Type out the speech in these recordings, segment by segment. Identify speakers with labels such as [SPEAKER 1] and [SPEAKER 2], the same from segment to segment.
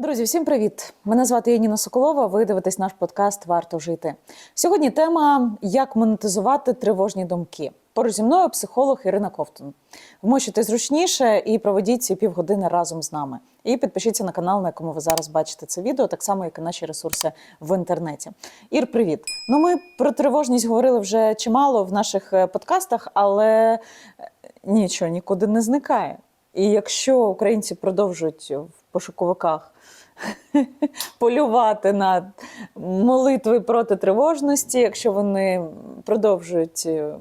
[SPEAKER 1] Друзі, всім привіт! Мене звати Яніна Соколова. Ви дивитесь наш подкаст Варто жити. Сьогодні тема як монетизувати тривожні думки. Поруч зі мною психолог Ірина Ковтун. Вмощуйте зручніше і проведіть ці півгодини разом з нами. І підпишіться на канал, на якому ви зараз бачите це відео, так само, як і наші ресурси в інтернеті. Ір, привіт! Ну, ми про тривожність говорили вже чимало в наших е, подкастах, але е, нічого нікуди не зникає. І якщо українці продовжують в пошуковиках полювати на молитви проти тривожності, якщо вони продовжують е,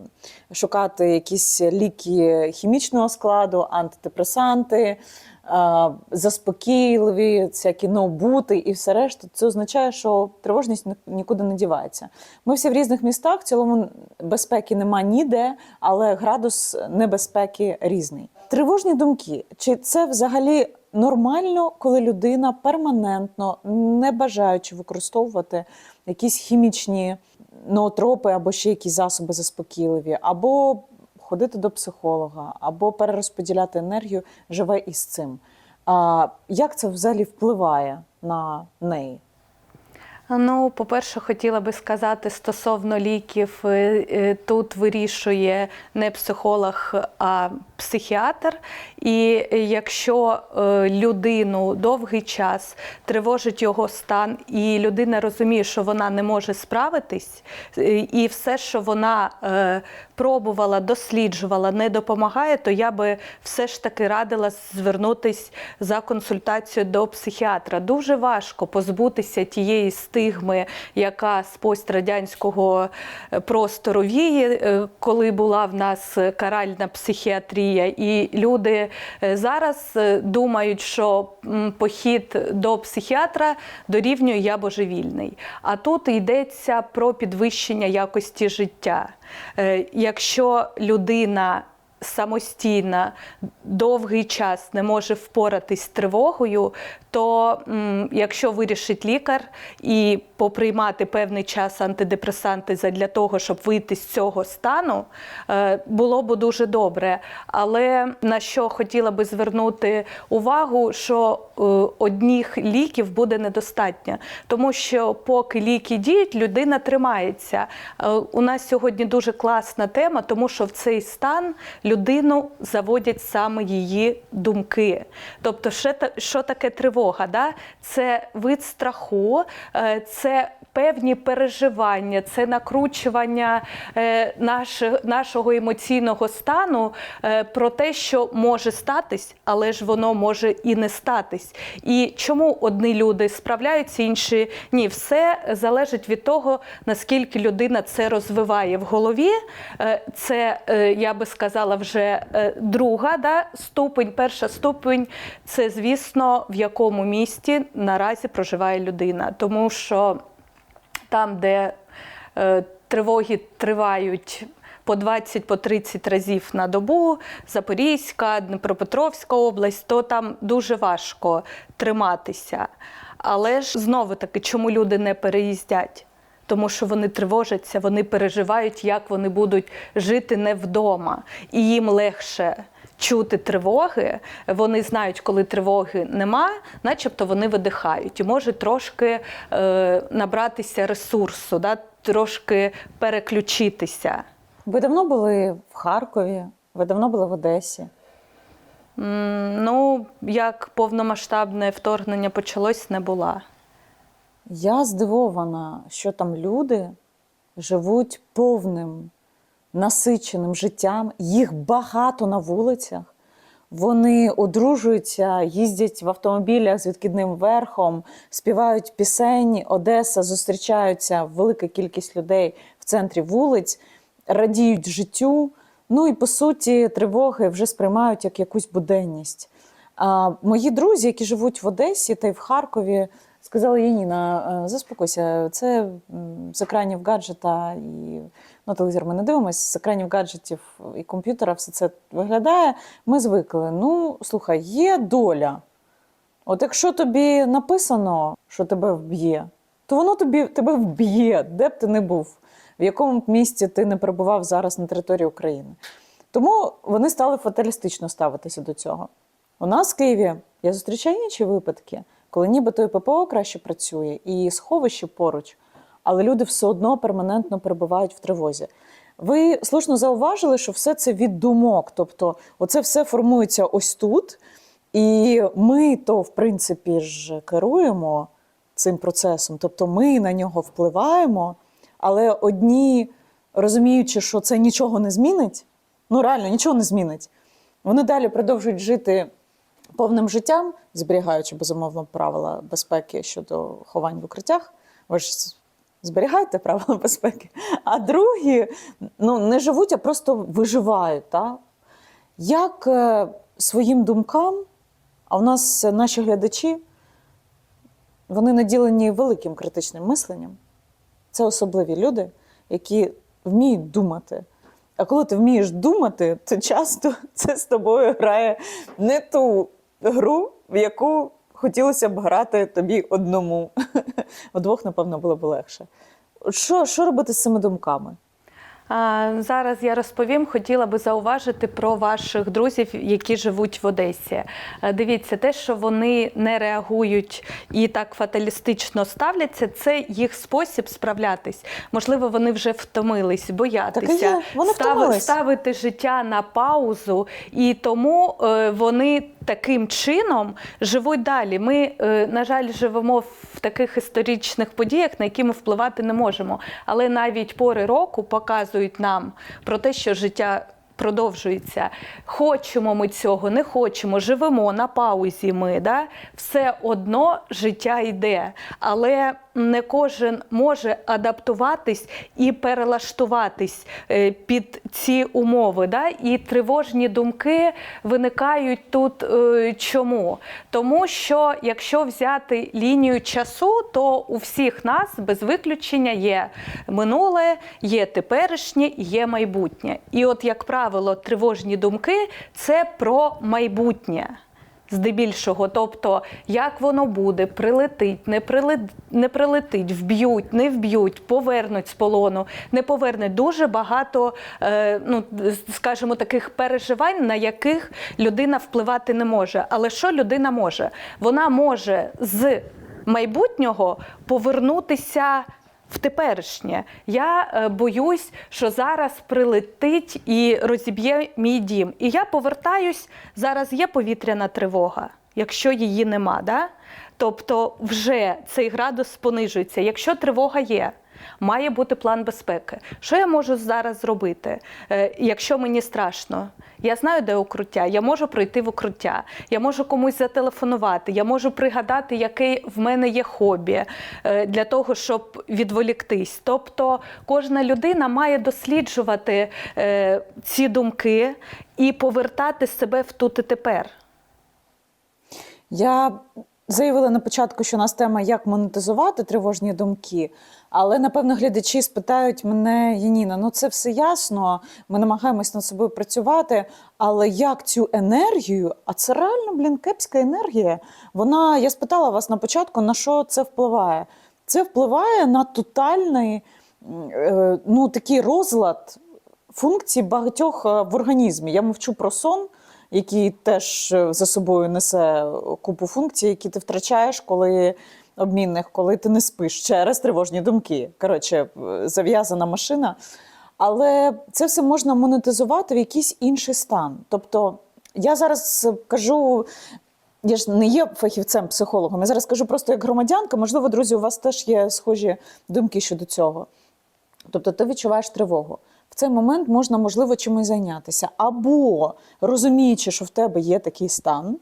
[SPEAKER 1] шукати якісь ліки хімічного складу, антидепресанти, а, заспокійливі, всякі ноутбути і все решта, це означає, що тривожність нікуди не дівається. Ми всі в різних містах, в цілому безпеки нема ніде, але градус небезпеки різний. Тривожні думки. Чи це взагалі нормально, коли людина перманентно, не бажаючи використовувати якісь хімічні ноотропи або ще якісь засоби заспокійливі, або ходити до психолога, або перерозподіляти енергію, живе із цим. А як це взагалі впливає на неї?
[SPEAKER 2] Ну, по-перше, хотіла би сказати стосовно ліків, е, е, тут вирішує не психолог, а психіатр. І якщо е, людину довгий час тривожить його стан, і людина розуміє, що вона не може справитись, е, і все, що вона е, пробувала, досліджувала, не допомагає, то я би все ж таки радила звернутись за консультацією до психіатра. Дуже важко позбутися тієї стигми, яка з пострадянського простору віє, коли була в нас каральна психіатрія, і люди е, зараз е, думають, що похід до психіатра дорівнює я божевільний. А тут йдеться про підвищення якості життя. Е, Якщо людина самостійно довгий час не може впоратись з тривогою, то якщо вирішить лікар і поприймати певний час антидепресанти для того, щоб вийти з цього стану, е, було б дуже добре. Але на що хотіла би звернути увагу, що одних ліків буде недостатньо, тому що поки ліки діють, людина тримається. Е, У нас сьогодні дуже класна тема, тому що в цей стан людину заводять саме її думки. Тобто, що, та- що таке тривога? Да? Це вид страху, е, це певні переживання, це накручування е, нашого емоційного стану е, про те, що може статись, але ж воно може і не статись. І чому одні люди справляються, інші ні, все залежить від того, наскільки людина це розвиває в голові. Е, Це, е, я би сказала, вже е, друга да, ступень. Перша ступень це, звісно, в якому місті наразі проживає людина. Тому що там, де тривоги тривають по 20 по 30 разів на добу, Запорізька, Дніпропетровська область, то там дуже важко триматися. Але ж знову таки, чому люди не переїздять? Тому що вони тривожаться, вони переживають, як вони будуть жити не вдома, і їм легше чути тривоги. Вони знають, коли тривоги нема, начебто вони видихають і можуть трошки е, набратися ресурсу, да, трошки переключитися.
[SPEAKER 1] Ви давно були в Харкові, ви давно були в Одесі.
[SPEAKER 2] М, Ну, як повномасштабне вторгнення почалось, не була.
[SPEAKER 1] Я здивована, що там люди живуть повним, насиченим життям, їх багато на вулицях. Вони одружуються, їздять в автомобілях з відкидним верхом, співають пісень, Одеса, зустрічаються велика кількість людей в центрі вулиць, радіють життю. Ну і по суті, тривоги вже сприймають як якусь буденність. А мої друзі, які живуть в Одесі та й в Харкові, сказали: Яніна, е, заспокойся, це з екранів гаджета і ну, телевізор ми не дивимося, з екранів гаджетів і комп'ютера все це виглядає. Ми звикли. Ну, слухай, є доля. От якщо тобі написано, що тебе вб'є, то воно тобі тебе вб'є, де б ти не був, в якому б місці ти не перебував зараз на території України. Тому вони стали фаталістично ставитися до цього. У нас в Києві я зустрічаю інші випадки. коли нібито і ППО краще працює, і сховище поруч, але люди все одно перманентно перебувають в тривозі. Ви слушно зауважили, що все це від думок, тобто оце все формується ось тут, і ми то, в принципі, ж керуємо цим процесом, тобто ми на нього впливаємо, але одні, розуміючи, що це нічого не змінить, ну реально нічого не змінить, вони далі продовжують жити повним життям, зберігаючи безумовно правила безпеки щодо ховань в укриттях. Ви ж зберігаєте правила безпеки. А другі ну, не живуть, а просто виживають. Та? Як е, своїм думкам, а у нас наші глядачі, вони наділені великим критичним мисленням. Це особливі люди, які вміють думати. А коли ти вмієш думати, то часто це з тобою грає не ту гру, в яку хотілося б грати тобі одному. Вдвох, напевно, було б легше. Що, що робити з цими думками?
[SPEAKER 2] Зараз я розповім. Хотіла би зауважити про ваших друзів, які живуть в Одесі. Е, Дивіться, те, що вони не реагують і так фаталістично ставляться, це їх спосіб справлятись. Можливо, вони вже втомились, боятися
[SPEAKER 1] втомились.
[SPEAKER 2] ставити життя на паузу, і тому е, вони таким чином живуть далі. Ми, е, на жаль, живемо в таких історичних подіях, на які ми впливати не можемо. Але навіть пори року показують нам про те, що життя. Продовжується. Хочемо ми цього, не хочемо, живемо на паузі. Ми да? все одно життя йде, але не кожен може адаптуватись і перелаштуватись е, під ці умови. Да? І тривожні думки виникають тут е, чому? Тому що якщо взяти лінію часу, то у всіх нас без виключення є минуле, є теперішнє, є майбутнє. І от, як правило, тривожні думки це про майбутнє. Здебільшого, тобто, як воно буде, прилетить, не прилетить, не прилетить, вб'ють, не вб'ють, повернуть з полону, не повернуть. Дуже багато, е, ну скажімо, таких переживань, на яких людина впливати не може. Але що людина може? Вона може з майбутнього повернутися в теперішнє. Я е, боюсь, що зараз прилетить і розіб'є мій дім. І я повертаюсь, зараз є повітряна тривога, якщо її нема. Да? Тобто вже цей градус понижується. Якщо тривога є, має бути план безпеки. Що я можу зараз зробити, е, якщо мені страшно? Я знаю, де укриття, я можу пройти в укриття, я можу комусь зателефонувати, я можу пригадати, яке в мене є хобі е, для того, щоб відволіктись. Тобто кожна людина має досліджувати е, ці думки і повертати себе в тут і тепер.
[SPEAKER 1] Я заявила на початку, що у нас тема як монетизувати тривожні думки. Але напевно глядачі спитають мене, Яніна, ну це все ясно. Ми намагаємось над собою працювати. Але як цю енергію? А це реально, блін, кепська енергія. Вона, я спитала вас на початку, на що це впливає? Це впливає на тотальний е, ну, такий розлад функцій багатьох е, в організмі. Я мовчу про сон, який теж е, за собою несе купу функцій, які ти втрачаєш, коли обмінних, коли ти не спиш через тривожні думки. Коротше, е, зав'язана машина. Але це все можна монетизувати в якийсь інший стан. Тобто, я зараз кажу. Я ж не є фахівцем психологом. Я зараз кажу просто як громадянка. Можливо, друзі, у вас теж є схожі думки щодо цього. Тобто ти відчуваєш тривогу. Цей момент можна, можливо, чимось зайнятися. Або розуміючи, що в тебе є такий стан.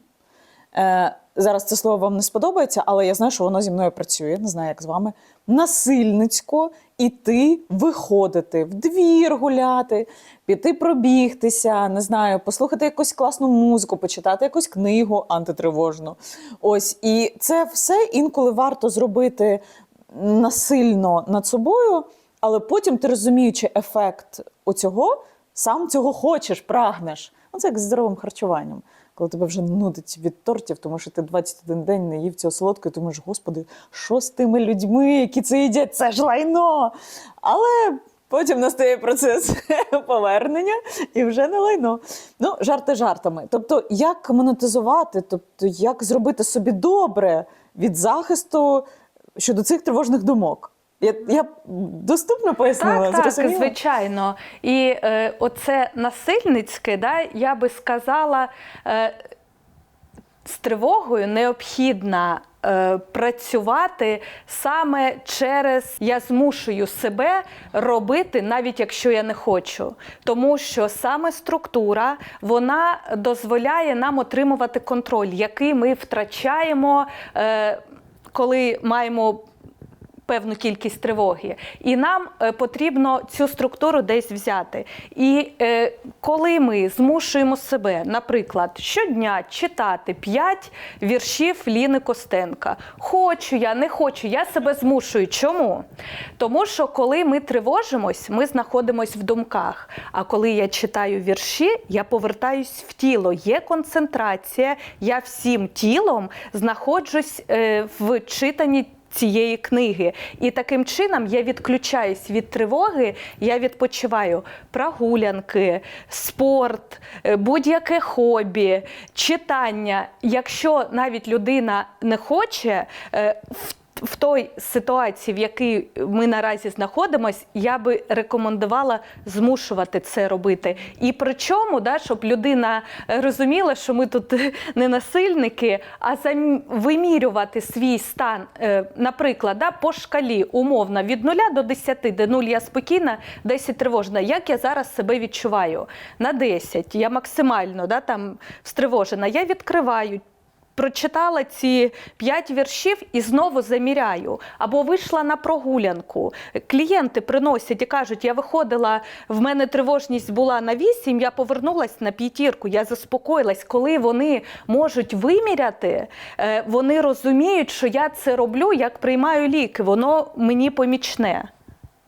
[SPEAKER 1] Е, зараз це слово вам не сподобається, але я знаю, що воно зі мною працює, не знаю, як з вами. Насильницько іти виходити в двір гуляти, піти пробігтися, не знаю, послухати якусь класну музику, почитати якусь книгу антитривожну. Ось і це все інколи варто зробити насильно над собою, але потім ти розуміючи ефект оцього, сам цього хочеш, прагнеш. Ну, це як з здоровим харчуванням. Коли тебе вже нудить від тортів, тому що ти 21 день не їв цього солодкого, і думаєш, господи, що з тими людьми, які це їдять? Це ж лайно. Але потім настає процес повернення і вже не лайно. Ну, жарти жартами. Тобто, як монетизувати, тобто, як зробити собі добре від захисту щодо цих тривожних думок. Я, я доступно пояснила,
[SPEAKER 2] Так, так, звичайно. І е, оце насильницьке, да, я би сказала, е, з тривогою необхідно е, працювати саме через я змушую себе робити, навіть якщо я не хочу. Тому що саме структура вона дозволяє нам отримувати контроль, який ми втрачаємо, е, коли маємо певну кількість тривоги, і нам е, потрібно цю структуру десь взяти. І е, коли ми змушуємо себе, наприклад, щодня читати 5 віршів Ліни Костенка, хочу я, не хочу, я себе змушую. Чому? Тому що коли ми тривожимось, ми знаходимось в думках. А коли я читаю вірші, я повертаюсь в тіло. Є концентрація, я всім тілом знаходжусь е, в читанні цієї книги. І таким чином я відключаюсь від тривоги, я відпочиваю прогулянки, спорт, е, будь-яке хобі, читання. Якщо навіть людина не хоче, е, в в той ситуації, в якій ми наразі знаходимося, я би рекомендувала змушувати це робити. І причому, да, щоб людина розуміла, що ми тут не насильники, а вимірювати свій стан, е, наприклад, да, по шкалі умовно від 0 до 10, де 0 я спокійна, 10 тривожна. Як я зараз себе відчуваю? На 10 я максимально да, там стривожена. Я відкриваю прочитала ці п'ять віршів і знову заміряю. Або вийшла на прогулянку. Клієнти приносять і кажуть, я виходила, в мене тривожність була на вісім, я повернулась на п'ятірку, я заспокоїлась. Коли вони можуть виміряти, е, вони розуміють, що я це роблю, як приймаю ліки, воно мені помічне.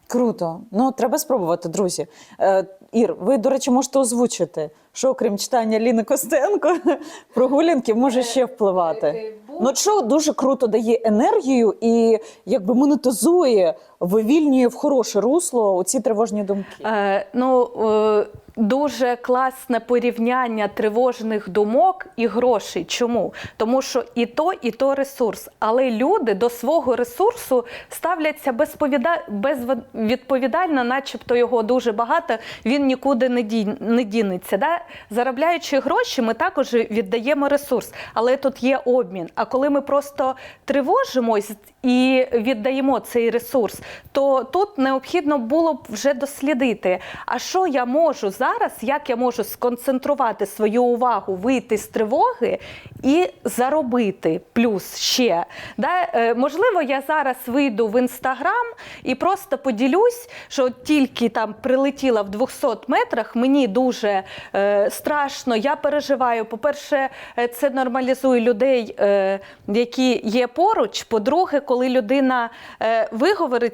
[SPEAKER 1] Круто. Ну, треба спробувати, друзі. Е, Ір, ви, до речі, можете озвучити, що окрім читання Ліни Костенко, прогулянки може ще впливати. Ну, от що дуже круто дає енергію і якби монетизує, вивільнює в хороше русло оці тривожні думки.
[SPEAKER 2] Е, ну, е, дуже класне порівняння тривожних думок і грошей. Чому? Тому що і то, і то ресурс. Але люди до свого ресурсу ставляться безповіда... безвідповідально, начебто його дуже багато, він нікуди не, ді... не дінеться. Да? Заробляючи гроші, ми також віддаємо ресурс, але тут є обмін. А коли ми просто тривожимось і віддаємо цей ресурс, то тут необхідно було б вже дослідити, а що я можу зараз, як я можу сконцентрувати свою увагу, вийти з тривоги і заробити плюс ще. Да? Е, можливо, я зараз вийду в інстаграм і просто поділюсь, що тільки там прилетіла в 200 метрах, мені дуже е, страшно, я переживаю. По-перше, е, це нормалізує людей, е, які є поруч. По-друге, коли людина е,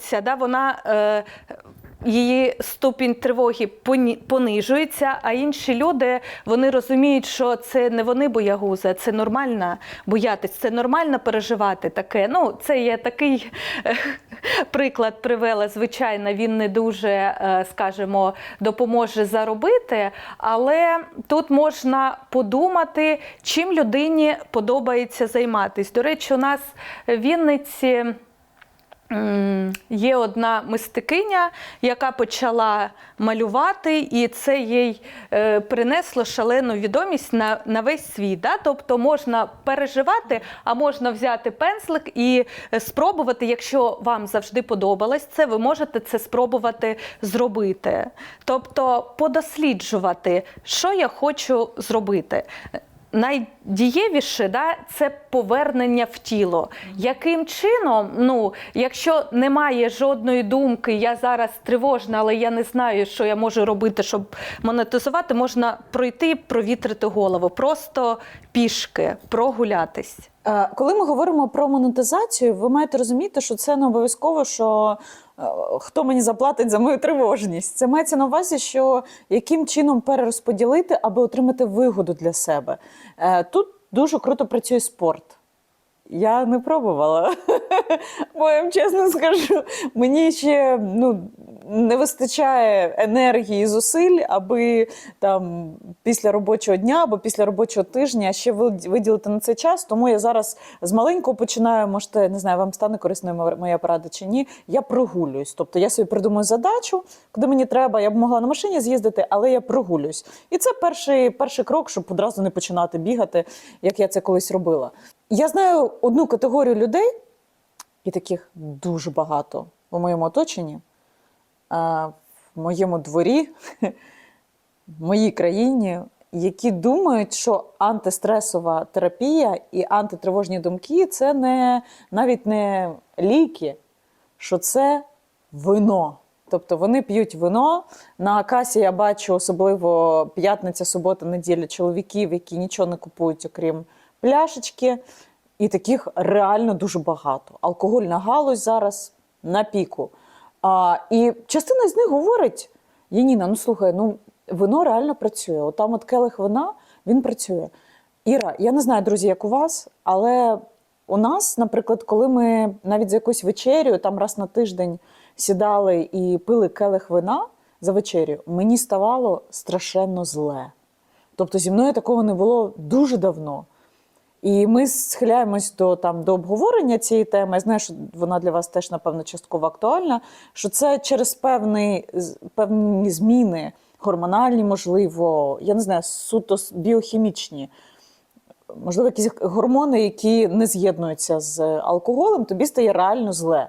[SPEAKER 2] виговориться, да, вона. Е, Її ступінь тривоги понижується, а інші люди вони розуміють, що це не вони боягузи, це нормально боятись, це нормально переживати таке. Ну, це є такий е, приклад привела. Звичайно, він не дуже, е, скажімо, допоможе заробити, але тут можна подумати, чим людині подобається займатися. До речі, у нас в Вінниці. Є одна мистикиня, яка почала малювати, і це їй е, принесло шалену відомість на, на весь світ. Да? Тобто можна переживати, а можна взяти пензлик і е, спробувати, якщо вам завжди подобалось це, ви можете це спробувати зробити. Тобто подосліджувати, що я хочу зробити найдієвіше да, це повернення в тіло. Яким чином, ну, якщо немає жодної думки, я зараз тривожна, але я не знаю, що я можу робити, щоб монетизувати, можна пройти, провітрити голову, просто пішки, прогулятись.
[SPEAKER 1] Е, Коли ми говоримо про монетизацію, ви маєте розуміти, що це не обов'язково, що хто мені заплатить за мою тривожність. Це мається на увазі, що яким чином перерозподілити, аби отримати вигоду для себе. Е, Тут дуже круто працює спорт. Я не пробувала, бо я вам чесно скажу, мені ще ну, не вистачає енергії і зусиль, аби там після робочого дня або після робочого тижня ще виділити на це час. Тому я зараз з маленького починаю, можете, не знаю, вам стане корисною моя- порада чи ні. Я прогулююсь. Тобто я собі придумаю задачу, куди мені треба. Я б могла на машині з'їздити, але я прогулююсь. І це перший, перший крок, щоб одразу не починати бігати, як я це колись робила. Я знаю одну категорію людей, і таких дуже багато у моєму оточенні, в моєму дворі, в моїй країні, які думають, що антистресова терапія і антитривожні думки це не навіть не ліки, що це вино. Тобто вони п'ють вино. На касі я бачу особливо п'ятниця, субота, неділя чоловіків, які нічого не купують, окрім пляшечки. І таких реально дуже багато. Алкогольна галузь зараз на піку. А, і частина з них говорить: Яніна, ну слухай, ну вино реально працює. От там от келих вина він працює. Іра, я не знаю, друзі, як у вас, але у нас, наприклад, коли ми навіть за якусь вечерю, там раз на тиждень сідали і пили келих вина за вечерю, мені ставало страшенно зле. Тобто зі мною такого не було дуже давно. І ми схиляємось до там до обговорення цієї теми. Я знаю, що вона для вас теж напевно частково актуальна. Що це через певний з- певні зміни гормональні, можливо, я не знаю, суто біохімічні, можливо, якісь гормони, які не з'єднуються з алкоголем, тобі стає реально зле.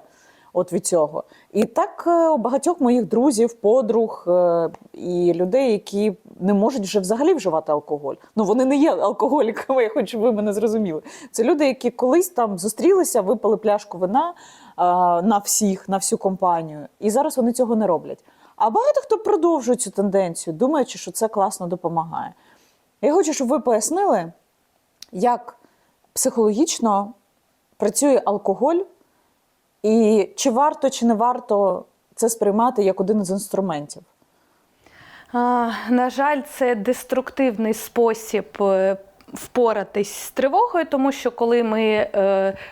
[SPEAKER 1] От від цього. І так е, у багатьох моїх друзів, подруг е, і людей, які не можуть вже взагалі вживати алкоголь. Ну вони не є алкоголіками, я хочу, щоб ви мене зрозуміли. Це люди, які колись там зустрілися, випили пляшку вина е, на всіх, на всю компанію, і зараз вони цього не роблять. А багато хто продовжує цю тенденцію, думаючи, що це класно допомагає. Я хочу, щоб ви пояснили, як психологічно працює алкоголь. І чи варто, чи не варто це сприймати як один з інструментів?
[SPEAKER 2] На жаль, це деструктивний спосіб е, впоратись з тривогою, тому що коли ми е,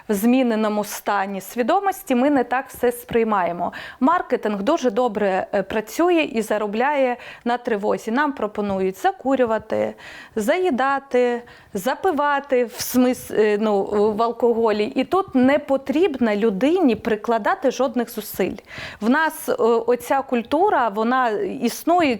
[SPEAKER 2] в зміненому стані свідомості, ми не так все сприймаємо. Маркетинг дуже добре е, працює і заробляє на тривозі. Нам пропонують закурювати, заїдати, запивати в смис, е, ну, в алкоголі. І тут не потрібно людині прикладати жодних зусиль. В нас оця культура, вона існує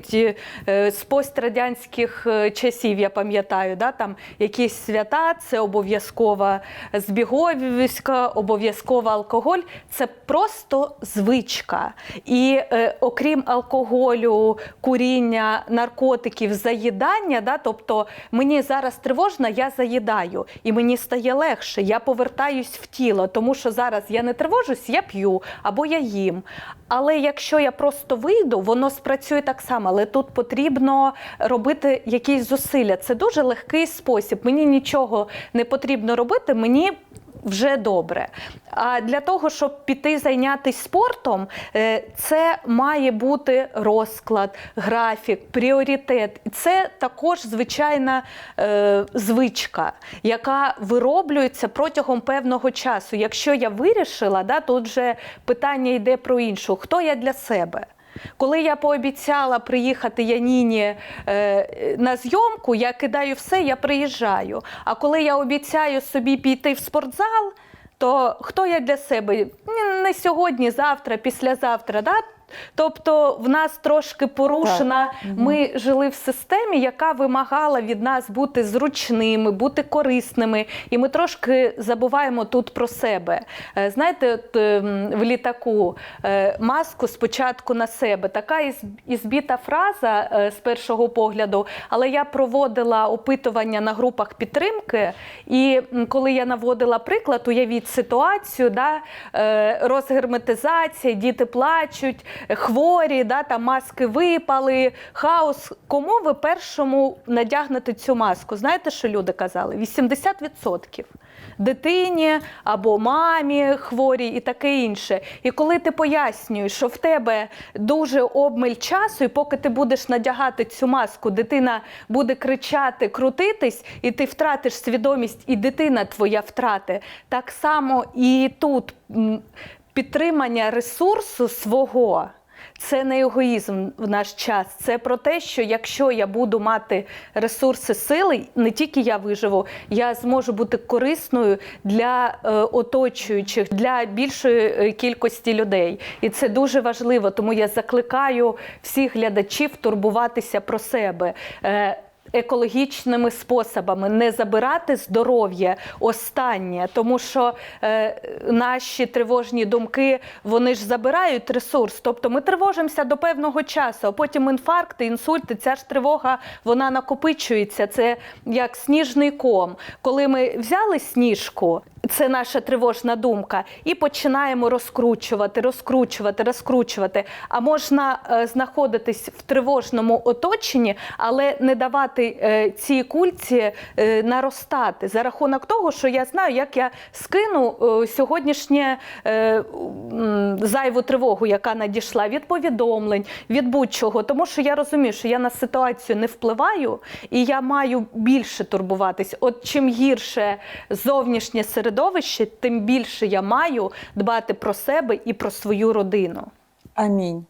[SPEAKER 2] з пострадянських часів, я пам'ятаю, да, там якісь свята, це обов'язкова збіговіська, обов'язково алкоголь. Це просто звичка. І е, окрім алкоголю, куріння, наркотиків, заїдання, да, тобто мені зараз тривожно, я заїдаю, і мені стає легше, я повертаюсь в тіло, тому що зараз я не тривожусь, я п'ю або я їм. Але якщо я просто вийду, воно спрацює так само. Але тут потрібно робити якісь зусилля. Це дуже легкий спосіб. Мені нічого не потрібно робити. Мені вже добре. А для того, щоб піти зайнятися спортом, е, це має бути розклад, графік, пріоритет. Це також звичайна е, звичка, яка вироблюється протягом певного часу. Якщо я вирішила, да, тут вже питання йде про іншу. Хто я для себе? Коли я пообіцяла приїхати Яніні е, на зйомку, я кидаю все, я приїжджаю. А коли я обіцяю собі піти в спортзал, то хто я для себе? Не сьогодні, завтра, післязавтра. Да? Тобто в нас трошки порушена. Ми жили в системі, яка вимагала від нас бути зручними, бути корисними, і ми трошки забуваємо тут про себе. Е, Знаєте, от, ем, в літаку е, маску спочатку на себе. Така із- ізбіта фраза е, з першого погляду, але я проводила опитування на групах підтримки, і коли я наводила приклад, уявіть ситуацію, да, розгерметизація, діти плачуть, хворі, да, там маски випали, хаос. Кому ви першому надягнете цю маску? Знаєте, що люди казали? 80%. Дитині або мамі хворій і таке інше. І коли ти пояснюєш, що в тебе дуже обмаль часу, і поки ти будеш надягати цю маску, дитина буде кричати, крутитись, і ти втратиш свідомість, і дитина твоя втрати. Так само і тут підтримання ресурсу свого. Це не егоїзм в наш час. Це про те, що якщо я буду мати ресурси сили, не тільки я виживу, я зможу бути корисною для е, оточуючих, для більшої е, кількості людей. І це дуже важливо. Тому я закликаю всіх глядачів турбуватися про себе. Екологічними способами не забирати здоров'я останнє, тому що е, наші тривожні думки вони ж забирають ресурс. Тобто ми тривожимося до певного часу, а потім інфаркти, інсульти. Ця ж тривога вона накопичується. Це як сніжний ком. Коли ми взяли сніжку, це наша тривожна думка, і починаємо розкручувати, розкручувати, розкручувати. А можна е, знаходитись в тривожному оточенні, але не давати е, цій кульці е, наростати за рахунок того, що я знаю, як я скину сьогоднішнє зайву тривогу, яка надійшла від повідомлень, від будь-чого. Тому що я розумію, що я на ситуацію не впливаю, і я маю більше турбуватись. От чим гірше зовнішнє середовище, тим більше я маю дбати про себе і про свою родину.
[SPEAKER 1] Амінь.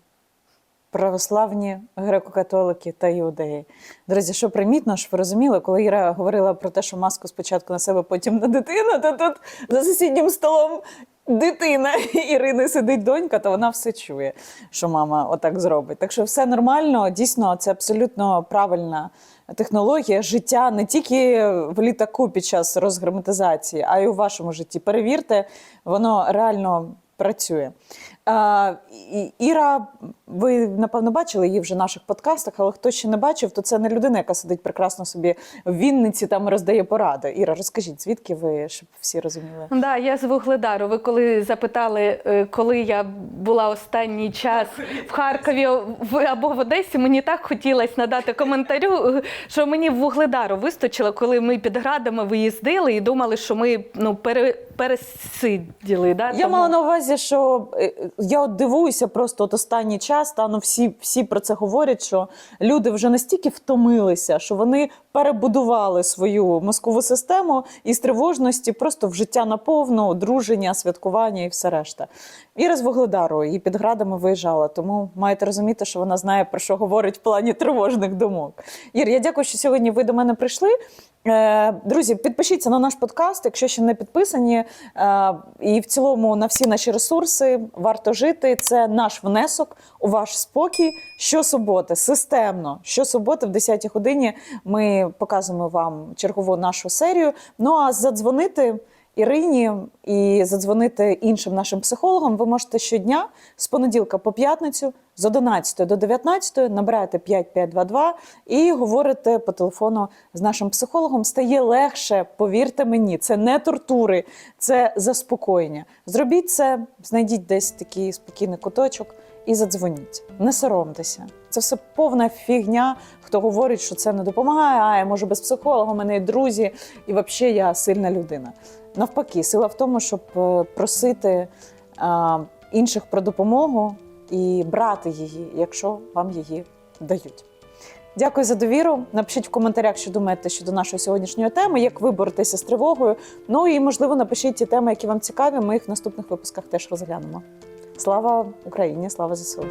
[SPEAKER 1] Православні греко-католики та іудеї. Друзі, що примітно, що ви розуміли, коли Іра говорила про те, що маску спочатку на себе, потім на дитину, то тут за сусіднім столом дитина Ірини сидить донька, то вона все чує, що мама отак зробить. Так що все нормально, дійсно, це абсолютно правильна технологія життя не тільки в літаку під час розгерметизації, а й у вашому житті. Перевірте, воно реально працює. І- Іра, ви напевно бачили її вже в наших подкастах, але хто ще не бачив, то це не людина, яка сидить прекрасно собі в Вінниці там роздає поради. Іра, розкажіть, звідки ви, щоб всі розуміли?
[SPEAKER 2] Да, я з Вугледару. Ви коли запитали, е, коли я була останній час в Харкові або в Одесі, мені так хотілося надати коментарю, е, що мені в Вугледару вистачило, коли ми під градами виїздили і думали, що ми ну пере, пересиділи. Да?
[SPEAKER 1] Я
[SPEAKER 2] Тому-
[SPEAKER 1] мала на увазі, що е, я от дивуюся просто от останній час. Та ну всі, всі про це говорять, що люди вже настільки втомилися, що вони перебудували свою мозкову систему із тривожності просто в життя наповну, одруження, святкування і все решта. Іра з Вугледару і під градами виїжджала, тому маєте розуміти, що вона знає про що говорить в плані тривожних думок. Ір, я дякую, що сьогодні ви до мене прийшли. Е, Друзі, підпишіться на наш подкаст, якщо ще не підписані. Е, І в цілому на всі наші ресурси варто жити. Це наш внесок у ваш спокій. Щосуботи, системно. Щосуботи в 10 годині ми показуємо вам чергову нашу серію. Ну а задзвонити. Ірині і задзвонити іншим нашим психологам ви можете щодня з понеділка по п'ятницю з 11 до 19 набираєте 5522 і говорите по телефону з нашим психологом. Стає легше, повірте мені, це не тортури, це заспокоєння. Зробіть це, знайдіть десь такий спокійний куточок і задзвоніть. Не соромтеся. Це все повна фігня. Хто говорить, що це не допомагає, а я можу без психолога, у мене є друзі, і взагалі я сильна людина. Навпаки, сила в тому, щоб е, просити інших про допомогу і брати її, якщо вам її дають. Дякую за довіру. Напишіть в коментарях, що думаєте щодо нашої сьогоднішньої теми, як ви боретеся з тривогою. Ну і можливо напишіть ті теми, які вам цікаві. Ми їх в наступних випусках теж розглянемо. Слава Україні! Слава ЗСУ!